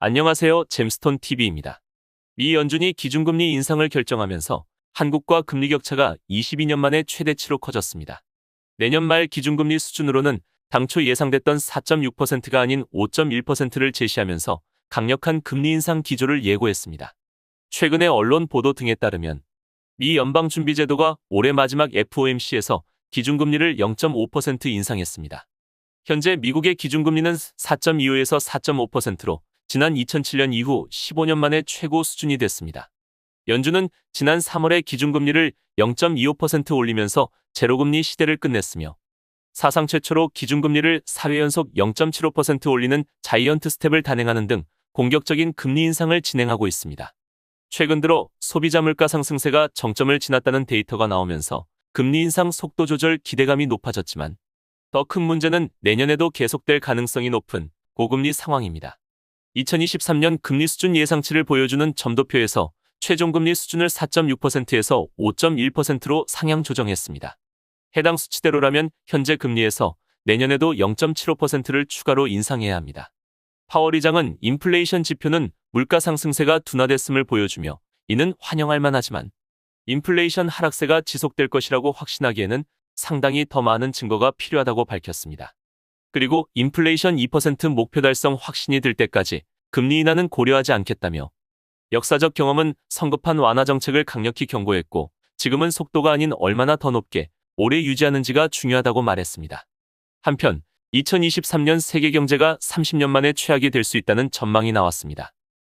안녕하세요. 잼스톤 TV입니다. 미 연준이 기준금리 인상을 결정하면서 한국과 금리 격차가 22년 만에 최대치로 커졌습니다. 내년 말 기준금리 수준으로는 당초 예상됐던 4.6%가 아닌 5.1%를 제시하면서 강력한 금리 인상 기조를 예고했습니다. 최근의 언론 보도 등에 따르면 미 연방준비제도가 올해 마지막 FOMC에서 기준금리를 0.5% 인상했습니다. 현재 미국의 기준금리는 4.25에서 4.5%로 지난 2007년 이후 15년 만에 최고 수준이 됐습니다. 연준은 지난 3월에 기준금리를 0.25% 올리면서 제로금리 시대를 끝냈으며 사상 최초로 기준금리를 4회 연속 0.75% 올리는 자이언트 스텝을 단행하는 등 공격적인 금리 인상을 진행하고 있습니다. 최근 들어 소비자 물가 상승세가 정점을 지났다는 데이터가 나오면서 금리 인상 속도 조절 기대감이 높아졌지만 더 큰 문제는 내년에도 계속될 가능성이 높은 고금리 상황입니다. 2023년 금리 수준 예상치를 보여주는 점도표에서 최종 금리 수준을 4.6%에서 5.1%로 상향 조정했습니다. 해당 수치대로라면 현재 금리에서 내년에도 0.75%를 추가로 인상해야 합니다. 파월 의장은 인플레이션 지표는 물가 상승세가 둔화됐음을 보여주며 이는 환영할 만하지만 인플레이션 하락세가 지속될 것이라고 확신하기에는 상당히 더 많은 증거가 필요하다고 밝혔습니다. 그리고 인플레이션 2% 목표 달성 확신이 들 때까지 금리 인하는 고려하지 않겠다며 역사적 경험은 성급한 완화 정책을 강력히 경고했고 지금은 속도가 아닌 얼마나 더 높게 오래 유지하는지가 중요하다고 말했습니다. 한편 2023년 세계 경제가 30년 만에 최악이 될 수 있다는 전망이 나왔습니다.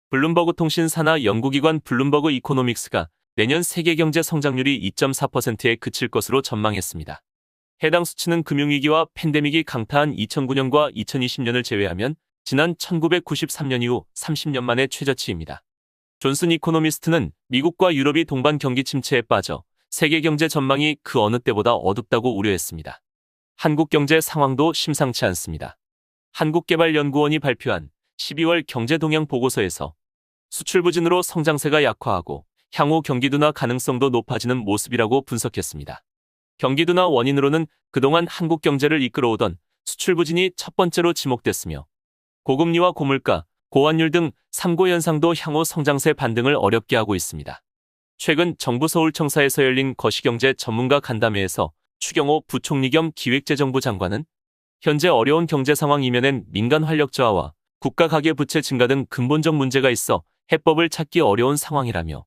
블룸버그 통신 산하 연구기관 블룸버그 이코노믹스가 내년 세계 경제 성장률이 2.4%에 그칠 것으로 전망했습니다. 해당 수치는 금융위기와 팬데믹이 강타한 2009년과 2020년을 제외하면 지난 1993년 이후 30년 만의 최저치입니다. 존슨 이코노미스트는 미국과 유럽이 동반 경기 침체에 빠져 세계 경제 전망이 그 어느 때보다 어둡다고 우려했습니다. 한국 경제 상황도 심상치 않습니다. 한국개발연구원이 발표한 12월 경제 동향 보고서에서 수출 부진으로 성장세가 약화하고 향후 경기 둔화 가능성도 높아지는 모습이라고 분석했습니다. 경기 둔화 원인으로는 그동안 한국 경제를 이끌어오던 수출 부진이 첫 번째로 지목됐으며 고금리와 고물가, 고환율 등 3고 현상도 향후 성장세 반등을 어렵게 하고 있습니다. 최근 정부 서울청사에서 열린 거시경제 전문가 간담회에서 추경호 부총리 겸 기획재정부 장관은 현재 어려운 경제 상황 이면엔 민간 활력 저하와 국가 가계 부채 증가 등 근본적 문제가 있어 해법을 찾기 어려운 상황이라며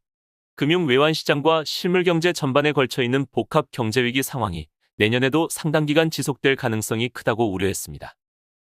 금융 외환 시장과 실물 경제 전반에 걸쳐 있는 복합 경제 위기 상황이 내년에도 상당 기간 지속될 가능성이 크다고 우려했습니다.